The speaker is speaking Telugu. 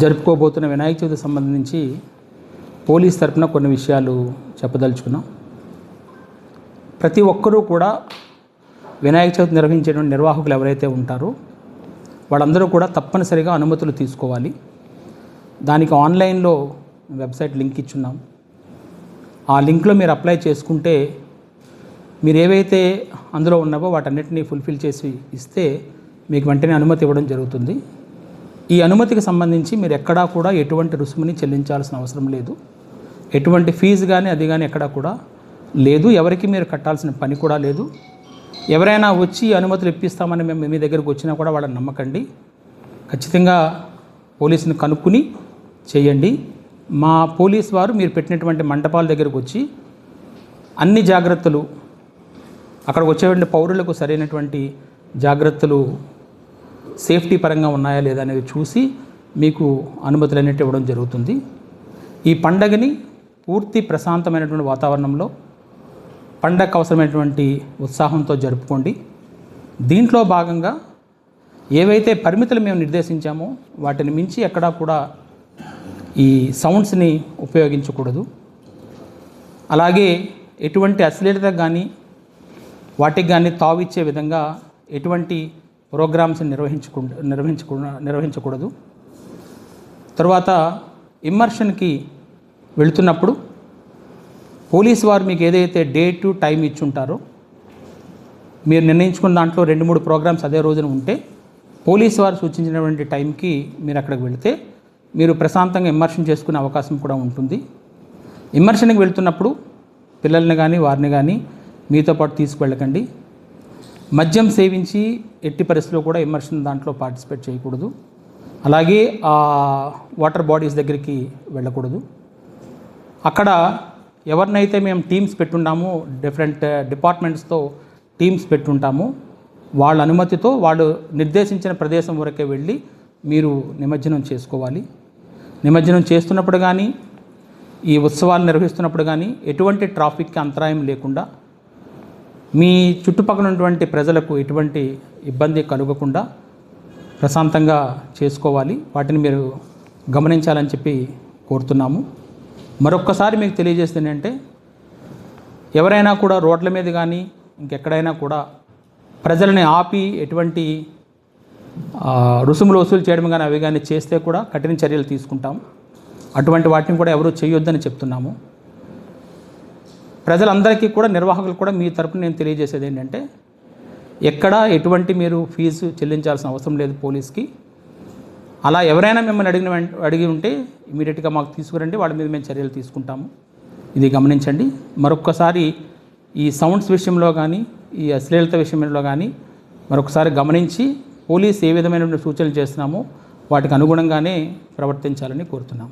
జరుపుకోబోతున్న వినాయక చవితి సంబంధించి పోలీస్ తరఫున కొన్ని విషయాలు చెప్పదలుచుకున్నాం. ప్రతి ఒక్కరూ కూడా వినాయక చవితి నిర్వహించేటువంటి నిర్వాహకులు ఎవరైతే ఉంటారో వాళ్ళందరూ కూడా తప్పనిసరిగా అనుమతులు తీసుకోవాలి. దానికి ఆన్లైన్లో వెబ్సైట్ లింక్ ఇచ్చున్నాం. ఆ లింక్లో మీరు అప్లై చేసుకుంటే మీరు ఏవైతే అందులో ఉన్నావో వాటన్నిటిని ఫుల్ఫిల్ చేసి ఇస్తే మీకు వెంటనే అనుమతి ఇవ్వడం జరుగుతుంది. ఈ అనుమతికి సంబంధించి మీరు ఎక్కడా కూడా ఎటువంటి రుసుముని చెల్లించాల్సిన అవసరం లేదు. ఎటువంటి ఫీజు కానీ అది కానీ ఎక్కడా కూడా లేదు. ఎవరికి మీరు కట్టాల్సిన పని కూడా లేదు. ఎవరైనా వచ్చి అనుమతులు ఇప్పిస్తామని మేము మీ దగ్గరకు వచ్చినా కూడా వాళ్ళని నమ్మకండి. ఖచ్చితంగా పోలీసుని కనుక్కుని చేయండి. మా పోలీస్ వారు మీరు పెట్టినటువంటి మంటపాల దగ్గరకు వచ్చి అన్ని జాగ్రత్తలు అక్కడికి వచ్చేటువంటి పౌరులకు సరైనటువంటి జాగ్రత్తలు సేఫ్టీ పరంగా ఉన్నాయా లేదా అనేది చూసి మీకు అనుమతులు అనేవి ఇవ్వడం జరుగుతుంది. ఈ పండగని పూర్తి ప్రశాంతమైనటువంటి వాతావరణంలో పండగకు అవసరమైనటువంటి ఉత్సాహంతో జరుపుకోండి. దీంట్లో భాగంగా ఏవైతే పరిమితులు మేము నిర్దేశించామో వాటిని మించి ఎక్కడా కూడా ఈ సౌండ్స్ని ఉపయోగించకూడదు. అలాగే ఎటువంటి అశ్లీలత కానీ వాటికి కానీ తావిచ్చే విధంగా ఎటువంటి ప్రోగ్రామ్స్ నిర్వహించకు నిర్వహించకు నిర్వహించకూడదు. తర్వాత ఇమ్మర్షన్కి వెళుతున్నప్పుడు పోలీస్ వారు మీకు ఏదైతే డేటు టైం ఇచ్చుంటారో మీరు నిర్ణయించుకున్న దాంట్లో రెండు మూడు ప్రోగ్రామ్స్ అదే రోజున ఉంటే పోలీస్ వారు సూచించినటువంటి టైంకి మీరు అక్కడికి వెళితే మీరు ప్రశాంతంగా ఇమ్మర్షన్ చేసుకునే అవకాశం కూడా ఉంటుంది. ఇమ్మర్షన్కి వెళ్తున్నప్పుడు పిల్లల్ని కానీ వారిని కానీ మీతో పాటు తీసుకువెళ్ళకండి. మద్యం సేవించి ఎట్టి పరిస్థితుల్లో కూడా ఇమర్షన్ దాంట్లో పార్టిసిపేట్ చేయకూడదు. అలాగే ఆ వాటర్ బాడీస్ దగ్గరికి వెళ్ళకూడదు. అక్కడ ఎవరినైతే మేము టీమ్స్ పెట్టున్నామో డిఫరెంట్ డిపార్ట్మెంట్స్తో టీమ్స్ పెట్టుంటామో వాళ్ళ అనుమతితో వాళ్ళు నిర్దేశించిన ప్రదేశం వరకే వెళ్ళి మీరు నిమజ్జనం చేసుకోవాలి. నిమజ్జనం చేస్తున్నప్పుడు కానీ ఈ ఉత్సవాలు నిర్వహిస్తున్నప్పుడు కానీ ఎటువంటి ట్రాఫిక్కి అంతరాయం లేకుండా మీ చుట్టుపక్కల ఉన్నటువంటి ప్రజలకు ఎటువంటి ఇబ్బంది కలగకుండా ప్రశాంతంగా చేసుకోవాలి. వాటిని మీరు గమనించాలని చెప్పి కోరుతున్నాము. మరొక్కసారి మీకు తెలియజేస్తుంది ఏంటంటే ఎవరైనా కూడా రోడ్ల మీద కానీ ఇంకెక్కడైనా కూడా ప్రజలని ఆపి ఎటువంటి రుసుములు వసూలు చేయడం కానీ అవి కానీ చేస్తే కూడా కఠిన చర్యలు తీసుకుంటాం అటువంటి వాటిని కూడా ఎవరూ చేయొద్దని చెప్తున్నాము. ప్రజలందరికీ కూడా నిర్వాహకులు కూడా మీ తరపున నేను తెలియజేసేది ఏంటంటే ఎక్కడ ఎటువంటి మీరు ఫీజు చెల్లించాల్సిన అవసరం లేదు పోలీస్కి. అలా ఎవరైనా మిమ్మల్ని అడిగిన వెంట- అడిగి ఉంటే ఇమీడియట్గా మాకు తీసుకురండి వాళ్ళ మీద మేము చర్యలు తీసుకుంటాము. ఇది గమనించండి. మరొక్కసారి ఈ సౌండ్స్ విషయంలో కానీ ఈ అశ్లీలత విషయంలో కానీ మరొకసారి గమనించి పోలీస్ ఏ విధమైన సూచనలు చేస్తున్నామో వాటికి అనుగుణంగానే ప్రవర్తించాలని కోరుతున్నాము.